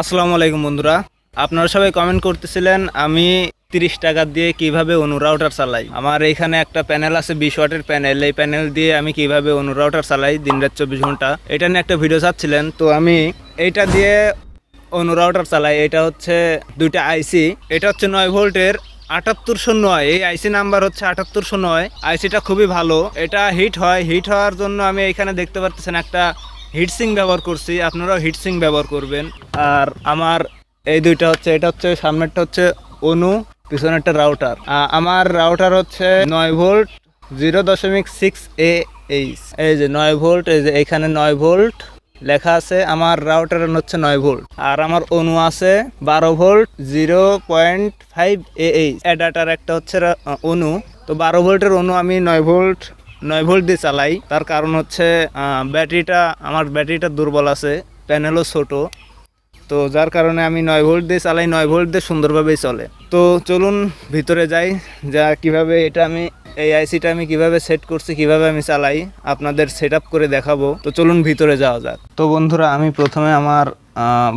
আসসালামু আলাইকুম বন্ধুরা। আপনারা সবাই কমেন্ট করতেছিলেন, আমি তিরিশ টাকা দিয়ে কীভাবে অনু রাউটার চালাই। আমার এখানে একটা প্যানেল আছে বিশ ওয়াটের প্যানেল এই প্যানেল দিয়ে আমি কীভাবে অনু রাউটার চালাই দিন রাত চব্বিশ ঘণ্টা। এটা নিয়ে একটা ভিডিও চাচ্ছিলেন, তো আমি এইটা দিয়ে অনু রাউটার চালাই। এটা হচ্ছে দুইটা আইসি এটা হচ্ছে নয় ভোল্টের আটাত্তরশো নয়। এই আইসি নাম্বার হচ্ছে আটাত্তরশো নয়। আইসিটা খুবই ভালো। এটা হিট হয়। হিট হওয়ার জন্য আমি এখানে দেখতে পাচ্ছেন একটা হিটসিং ব্যবহার করছি, আপনারাও হিটসিং ব্যবহার করবেন। আর আমার এই দুইটা হচ্ছে, এটা হচ্ছে, সামনেরটা হচ্ছে অনু, পিছনেরটা রাউটার আমার রাউটার হচ্ছে নয় ভোল্ট জিরো দশমিক সিক্স এ এইচ এই যে নয় ভোল্ট এই যে এখানে নয় ভোল্ট লেখা আছে, আমার রাউটার হচ্ছে নয় ভোল্ট আর আমার অনু আছে বারো volt zero point five A H adapter একটা হচ্ছে অনু। তো বারো ভোল্টের অনু আমি নয় ভোল্ট নয় ভোল্ট দিয়ে চালাই। তার কারণ হচ্ছে ব্যাটারিটা, আমার ব্যাটারিটা দুর্বল আছে প্যানেলও ছোট। তো যার কারণে আমি নয় ভোল্ট দিয়ে চালাই, নয় ভোল্ট দিয়ে সুন্দরভাবেই চলে। তো চলুন ভিতরে যাই, যা কীভাবে এটা আমি, এই আইসিটা আমি কীভাবে সেট করছি, কীভাবে আমি চালাই, আপনাদের সেট করে দেখাবো। তো চলুন ভিতরে যাওয়া যাক। তো বন্ধুরা, আমি প্রথমে আমার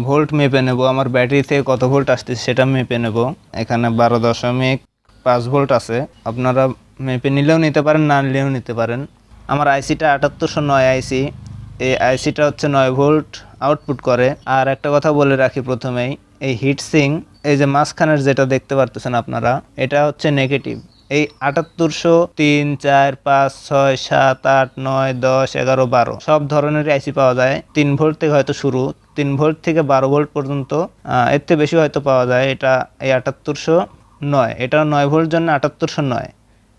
ভোল্ট মেপে নেব। আমার ব্যাটারি থেকে কত ভোল্ট আসছে সেটা মেপে নেব। এখানে বারো দশমিক পাঁচ ভোল্ট আছে। আপনারা মেপে নিলেও নিতে পারেন, না নিলেও নিতে পারেন। আমার আইসিটা আটাত্তরশো নয় আইসি। এই আইসিটা হচ্ছে নয় ভোল্ট আউটপুট করে। আর একটা কথা বলে রাখি প্রথমেই, এই হিট সিং এই যে মাঝখানের যেটা দেখতে পারতেছেন আপনারা, এটা হচ্ছে নেগেটিভ এই আটাত্তরশো তিন, চার, পাঁচ, ছয়, সাত, আট, নয়, দশ, এগারো, বারো, সব ধরনের আইসি পাওয়া যায়। তিন ভোল্ট থেকে হয়তো শুরু, তিন ভোল্ট থেকে বারো ভোল্ট পর্যন্ত এর থেকে বেশি হয়তো পাওয়া যায় এটা এই আটাত্তরশো নয়। এটা নয় ভোল্ট জন্য আটাত্তরশো নয়।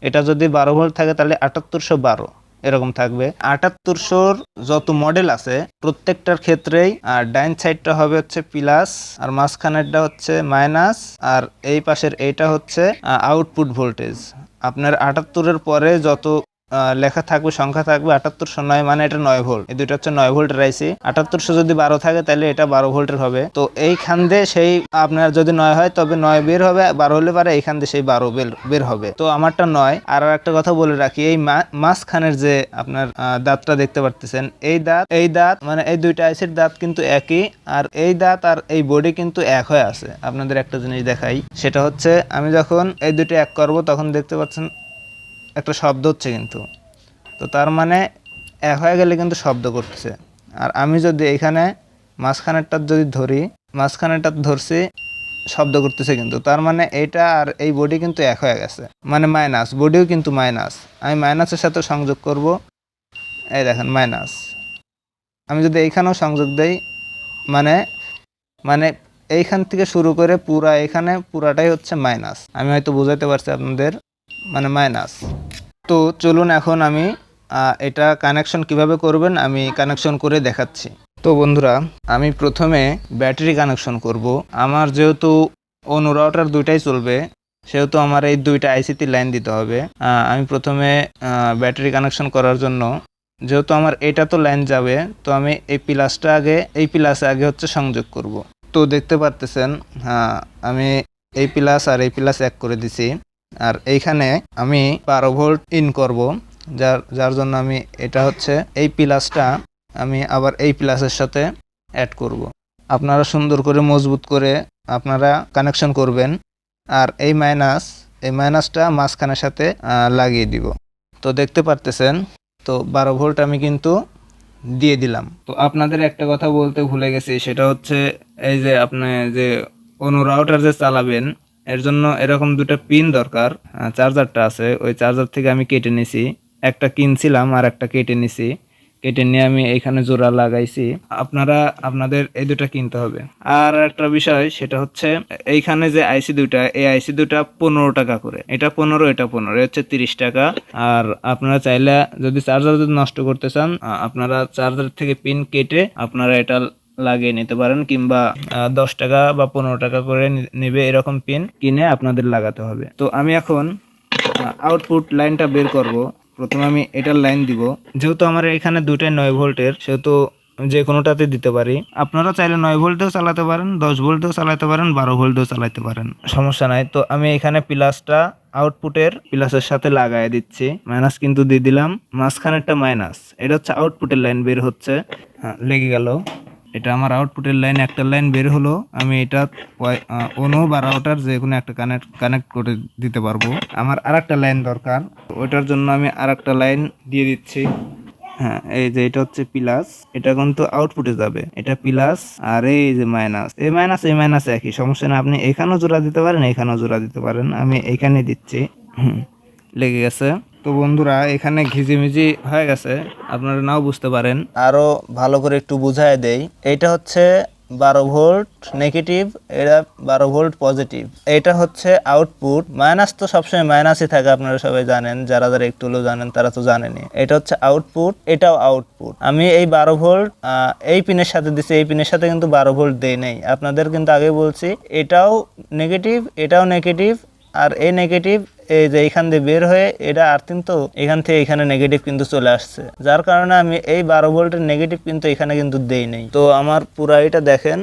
এটা যদি বারো ভোল্ট থাকে তাহলে আটাত্তরশো বারো এরকম থাকবে। আটাত্তরশোর যত মডেল আছে, প্রত্যেকটার ক্ষেত্রেই, আর ডাইন সাইডটা হবে হচ্ছে প্লাস আর মাঝখানেরটা হচ্ছে মাইনাস আর এই পাশের এইটা হচ্ছে আউটপুট ভোল্টেজ আপনার আটাত্তরের পরে যত লেখা থাকবে, সংখ্যা থাকবে আটাত্তরশো নয় মানে এটা নয় ভোল্ট। এই দুইটা হচ্ছে নয় ভোল্টের আইসি আটাত্তরশো যদি বারো থাকে, তাহলে এটা বারো ভোল্টের হবে। তো এইখান দিয়ে সেই আপনার যদি নয় হয়, তবে নয় বের হবে বারো হলে পারে এইখান দিয়ে সেই বারো বের হবে। তো আমারটা নয়। আর একটা কথা বলে রাখি, এই মাঝখানের যে আপনার দাঁতটা দেখতে পারতেছেন, এই দাঁত এই দাঁত মানে এই দুইটা আইসির দাঁত কিন্তু একই, আর এই দাঁত আর এই বডি কিন্তু এক হয়ে আছে। আপনাদের একটা জিনিস দেখাই, সেটা হচ্ছে আমি যখন এই দুটো এক করব, তখন দেখতে পাচ্ছেন একটা শব্দ হচ্ছে কিন্তু। তো তার মানে এক হয়ে গেলে কিন্তু শব্দ করতেছে। আর আমি যদি এখানে মাঝখানেরটা যদি ধরি, মাঝখানেরটা ধরছি, শব্দ করতেছে কিন্তু। তার মানে এইটা আর এই বডি কিন্তু এক হয়ে গেছে। মানে মাইনাস বডিও কিন্তু মাইনাস আমি মাইনাসের সাথে সংযোগ করব। এই দেখেন মাইনাস আমি যদি এইখানেও সংযোগ দেই মানে মানে এইখান থেকে শুরু করে পুরা এখানে, পুরাটাই হচ্ছে মাইনাস আমি হয়তো বোঝাতে পারছি আপনাদের। মানে মাইনাস তো চলুন এখন আমি এটা কানেকশন কীভাবে করবেন আমি কানেকশন করে দেখাচ্ছি। তো বন্ধুরা, আমি প্রথমে ব্যাটারি কানেকশন করব। আমার যেহেতু অনু রাউটার দুইটাই চলবে, সেহেতু আমার এই দুইটা আইসিতে লাইন দিতে হবে। আমি প্রথমে ব্যাটারি কানেকশন করার জন্য, যেহেতু আমার এটা তো লাইন যাবে, তো আমি এই প্লাসটা আগে, এই প্লাসে আগে হচ্ছে সংযোগ করব। তো দেখতে পারতেছেন হ্যাঁ আমি এই প্লাস আর এই প্লাস এক করে দিছি। আর এইখানে আমি বারো ভোল্ট ইন করব, যার যার জন্য আমি এটা হচ্ছে এই প্লাসটা আমি আবার এই প্লাসের সাথে অ্যাড করব। আপনারা সুন্দর করে মজবুত করে আপনারা কানেকশন করবেন আর এই মাইনাস এই মাইনাসটা মাঝখানের সাথে লাগিয়ে দিব। তো দেখতে পারতেছেন, তো বারো ভোল্ট আমি কিন্তু দিয়ে দিলাম। তো আপনাদের একটা কথা বলতে ভুলে গেছি, সেটা হচ্ছে এই যে আপনি যে অনু রাউটার যে চালাবেন এর জন্য এরকম দুটো পিন দরকার চার্জারটা আছে, ওই চার্জার থেকে আমি কেটে নিছি। একটা কিনছিলাম আর একটা কেটে নিছি। কেটে নিয়ে আমি এখানে জোড়া লাগাইছি। আপনারা, আপনাদের এই দুটা কিনতে হবে। আর একটা বিষয়, সেটা হচ্ছে এইখানে যে আইসি দুটা এই আইসি দুটা পনেরো টাকা করে। এটা পনেরো এটা পনেরো হচ্ছে তিরিশ টাকা। আর আপনারা চাইলে যদি চার্জার যদি নষ্ট করতে চান আপনারা চার্জার থেকে পিন কেটে আপনারা এটা লাগিয়ে নিতে পারেন কিংবা দশ টাকা বা পনেরো টাকা করে নেবে এরকম পিন কিনে আপনাদের লাগাতে হবে। তো আমি এখন আউটপুট লাইনটা বের করব। প্রথমে আমি এটার লাইন দিব। যেহেতু আমার এখানে দুটাই নয় ভোল্টের, সেহেতু যে কোনোটাতে দিতে পারি। আপনারা চাইলে নয় ভোল্টেও চালাতে পারেন, দশ ভোল্টেও চালাতে পারেন, বারো ভোল্টেও চালাতে পারেন। সমস্যা নাই। তো আমি এখানে প্লাসটা আউটপুটের প্লাসের সাথে লাগাই দিচ্ছি। মাইনাস কিন্তু দিয়ে দিলাম। মাঝখানেরটা মাইনাস এটা হচ্ছে আউটপুটের লাইন বের হচ্ছে। হ্যাঁ লেগে গেল। এটা আমার আউটপুটের লাইন একটা লাইন বের হলো, আমি এটা অনু বা রাউটার যে কোনো একটা কানেক্ট কানেক্ট করে দিতে পারব। আমার আর একটা লাইন দরকার, ওইটার জন্য আমি আর একটা লাইন দিয়ে দিচ্ছি। হ্যাঁ এই যে এটা হচ্ছে প্লাস এটা কিন্তু আউটপুটে যাবে। এটা প্লাস আর এই যে মাইনাস এই মাইনাস এই মাইনাস একই, সমস্যা না আপনি এখানেও জোড়া দিতে পারেন, এখানেও জোড়া দিতে পারেন। আমি এখানে দিচ্ছি। লেগে গেছে। তো বন্ধুরা, এখানে ঘিজিমিজি হয়ে গেছে। আপনারা নাও বুঝতে পারেন। আরও ভালো করে একটু বুঝায় দেই। এটা হচ্ছে বারো ভোল্ট নেগেটিভ, এটা বারো ভোল্ট পজিটিভ। এটা হচ্ছে আউটপুট। মাইনাস তো সবসময় মাইনাসই থাকে, আপনারা সবাই জানেন। যারা যারা একটু হলেও জানেন, তারা তো জানেনি এটা হচ্ছে আউটপুট, এটাও আউটপুট। আমি এই বারো ভোল্ট এই পিনের সাথে দিচ্ছি এই পিনের সাথে কিন্তু বারো ভোল্ট দেই নেই। আপনাদের কিন্তু আগে বলছি, এটাও নেগেটিভ এটাও নেগেটিভ আর এই নেগেটিভ এই যে এখান দিয়ে বের হয়ে এটা আর্থিন তো এখান থেকে এখানে নেগেটিভ কিন্তু চলে আসছে। যার কারণে আমি এই বারো ভোল্টের নেগেটিভ কিন্তু এখানে কিন্তু দেই নেই। তো আমার পুরা এটা দেখেন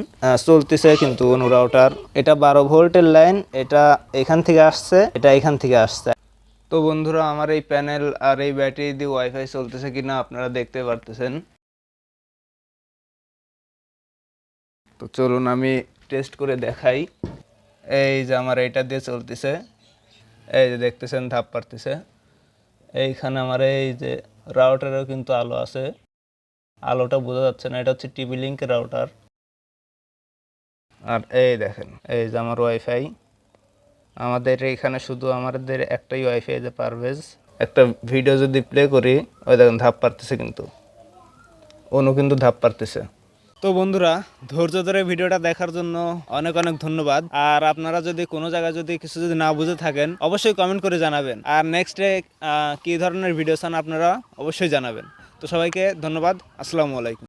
চলতেছে কিন্তু অনুরাউটার এটা বারো ভোল্টের লাইন এটা এখান থেকে আসছে, এটা এখান থেকে আসছে। তো বন্ধুরা, আমার এই প্যানেল আর এই ব্যাটারি দিয়ে ওয়াইফাই চলতেছে কিনা আপনারা দেখতে পারতেছেন। তো চলুন আমি টেস্ট করে দেখাই। এই যে আমার এইটা দিয়ে চলতেছে, এই যে দেখতেছেন ধাপ পারতেছে। এইখানে আমার এই যে রাউটারেও কিন্তু আলো আছে। আলোটা বোঝা যাচ্ছে না, এটা হচ্ছে টিভি লিঙ্কের রাউটার আর এই দেখেন, এই যে আমার ওয়াইফাই আমাদের এখানে শুধু আমাদের একটাই ওয়াইফাই যে পারভেজ একটা ভিডিও যদি প্লে করি, ওই দেখেন ধাপ পারতেছে কিন্তু। অনু কিন্তু ধাপ পারতেছে। তো বন্ধুরা, ধৈর্য ধরে ভিডিওটা দেখার জন্য অনেক অনেক ধন্যবাদ। আর আপনারা যদি কোনো জায়গায় যদি কিছু যদি না বুঝে থাকেন, অবশ্যই কমেন্ট করে জানাবেন। আর নেক্সটে কী ধরনের ভিডিও চান আপনারা অবশ্যই জানাবেন। তো সবাইকে ধন্যবাদ। আসসালামু আলাইকুম।